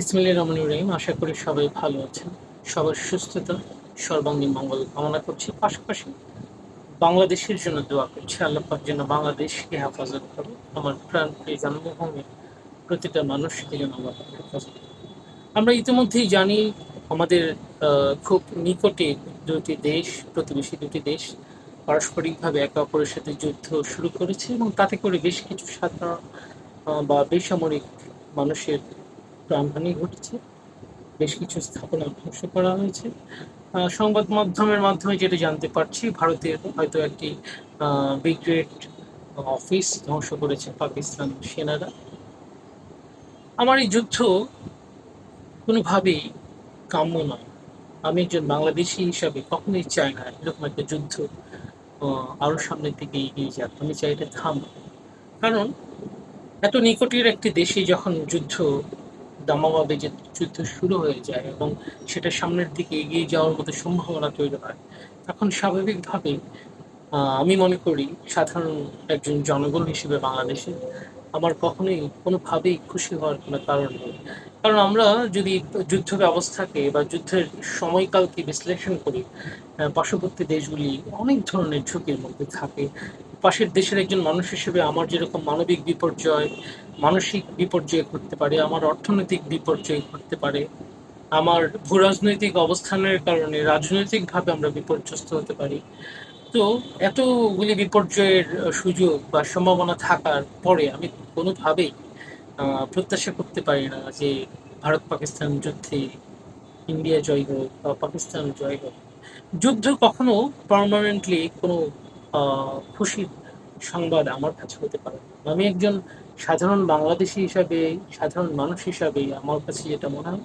ইসমাইল রহমান রহিম, আশা করি সবাই ভালো আছেন। সবার সুস্থতা, সর্বাঙ্গীন মঙ্গল কামনা করছি। পাশাপাশি বাংলাদেশের জন্য দোয়া করছি। আল্লাহ পাক যেন বাংলাদেশকে হেফাজত করে আমার প্রাণ প্রিয় জন্মভূমি প্রতিটা মানুষকে যেন আল্লাহ হেফাজত আমরা ইতিমধ্যেই জানি আমাদের খুব নিকটে দুটি দেশ, প্রতিবেশী দুটি দেশ পারস্পরিকভাবে একে অপরের সাথে যুদ্ধ শুরু করেছে এবং তাতে করে বেশ কিছু সাধারণ বা বেসামরিক মানুষের প্রাণহানি ঘটেছে। বেশ কিছু স্থাপনা ধ্বংস করা হয়েছে। সংবাদ মাধ্যমের মাধ্যমে যেটা জানতে পারছি ভারতের হয়তো একটি ব্রিগেড অফিস ধ্বংস করেছে পাকিস্তান সেনারা। আমার এই যুদ্ধ কোনোভাবেই কাম্য নয়। আমি একজন বাংলাদেশি হিসাবে কখনোই চাই না এরকম একটা যুদ্ধ আহ, আরও সামনের দিকে এগিয়ে যাক। আমি চাই এটা থাম কারণ এত নিকটের একটি দেশে যখন যুদ্ধ দামাভাবে যে যুদ্ধ শুরু হয়ে যায় এবং সেটা সামনের দিকে এগিয়ে যাওয়ার মতো সম্ভাবনা তৈরি হয়। এখন স্বাভাবিকভাবে আমি মনে করি সাধারণ একজন জনগণ হিসেবে বাংলাদেশে আমার কখনোই কোনোভাবেই খুশি হওয়ার কোনো কারণ নেই। কারণ আমরা যদি যুদ্ধ ব্যবস্থাকে বা যুদ্ধের সময়কালকে বিশ্লেষণ করি পার্শ্ববর্তী দেশগুলি অনেক ধরনের ঝুঁকির মধ্যে থাকে। পাশের দেশের একজন মানুষ হিসেবে আমার যেরকম মানবিক বিপর্যয়, মানসিক বিপর্যয় ঘটতে পারে, আমার অর্থনৈতিক বিপর্যয় ঘটতে পারে, আমার ভূ রাজনৈতিক অবস্থানের কারণে রাজনৈতিকভাবে আমরা বিপর্যস্ত হতে পারি। তো এতগুলি বিপর্যয়ের সুযোগ বা সম্ভাবনা থাকার পরে আমি কোনোভাবেই প্রত্যাশা করতে পারি না যে ভারত পাকিস্তান যুদ্ধে ইন্ডিয়া জয় হোক বা পাকিস্তান জয় হোক। যুদ্ধ কখনো পার্মানেন্টলি কোনো খুশির সংবাদ আমার কাছে হতে পারে আমি একজন সাধারণ বাংলাদেশি হিসাবে, সাধারণ মানুষ হিসাবে আমার কাছে যেটা মনে হয়,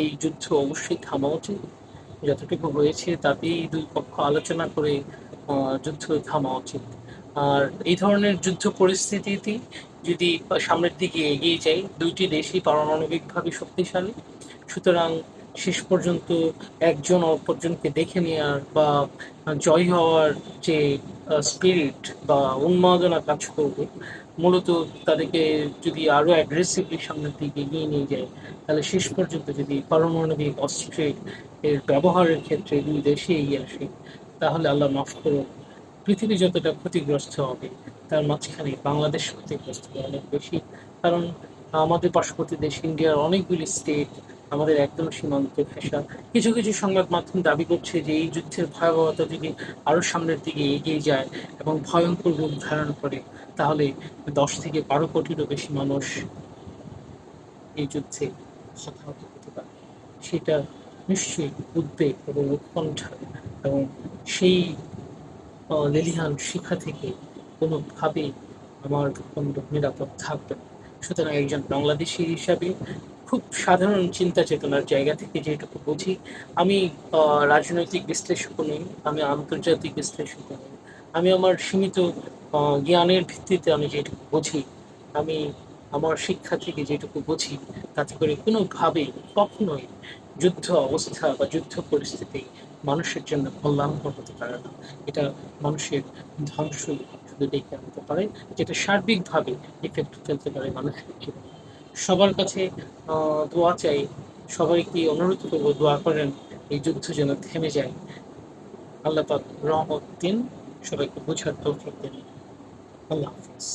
এই যুদ্ধ অবশ্যই থামা উচিত। যতটুকু হয়েছে তাতেই দুই পক্ষ আলোচনা করে যুদ্ধ থামা উচিত। আর এই ধরনের যুদ্ধ পরিস্থিতিতে যদি সামনের দিকে এগিয়ে যায় দুইটি দেশই পারমাণবিকভাবে শক্তিশালী। সুতরাং শেষ পর্যন্ত একজন অপরজনকে দেখে নেওয়ার বা জয় হওয়ার যে স্পিরিট বা উন্মাদনা কাজ করবে, মূলত তাদেরকে যদি আরও অ্যাগ্রেসিভলি সামনের দিকে এগিয়ে নিয়ে যায়, তাহলে শেষ পর্যন্ত যদি পারমাণবিক অস্ত্রের এর ব্যবহারের ক্ষেত্রে দুই দেশে এগিয়ে আসে, তাহলে আল্লাহ মাফ করো পৃথিবী যতটা ক্ষতিগ্রস্ত হবে তার মাঝখানে বাংলাদেশ ক্ষতিগ্রস্ত অনেক বেশি। কারণ আমাদের পার্শ্ববর্তী দেশ, ইন্ডিয়ার অনেকগুলি স্টেট আমাদের একদম সীমান্তে ঘেঁষা কিছু কিছু সংবাদ মাধ্যম দাবি করছে যে এই যুদ্ধের ভয়াবহতা যদি আরও সামনের দিকে এগিয়ে যায় এবং ভয়ঙ্কর রূপ ধারণ করে, তাহলে দশ থেকে বারো কোটিরও বেশি মানুষ এই যুদ্ধে হতাহত হতে পারে। সেটা নিশ্চয়ই উদ্বেগ এবং উৎকণ্ঠা এবং সেই লেলিহান শিক্ষা থেকে কোনোভাবেই আমার নিরাপদ থাকবে না। সুতরাং একজন বাংলাদেশি হিসাবে খুব সাধারণ চিন্তা চেতনার জায়গা থেকে যেটুকু বুঝি, আমি রাজনৈতিক বিশ্লেষক নই, আমি আন্তর্জাতিক বিশ্লেষক নই। আমি আমার সীমিত জ্ঞানের ভিত্তিতে আমি যেটুকু বুঝি, আমি আমার শিক্ষা থেকে যেটুকু বুঝি, তাতে করে কোনোভাবেই কখনোই যুদ্ধ অবস্থা বা যুদ্ধ পরিস্থিতি মানুষের জন্য কল্যাণকর হতে পারে না। এটা মানুষের ধ্বংস ডেকে আনতে পারে যেটা সার্বিকভাবে ইফেক্ট ফেলতে পারে মানুষের জীবনে। সবার কাছে দোয়া চাই সবাইকে অনুরোধ করব, দোয়া করেন, এই যুদ্ধ যেন থেমে যায়। আল্লাহ রহমত দিন, সবাইকে বোঝার দিন। আল্লাহ হাফিজ।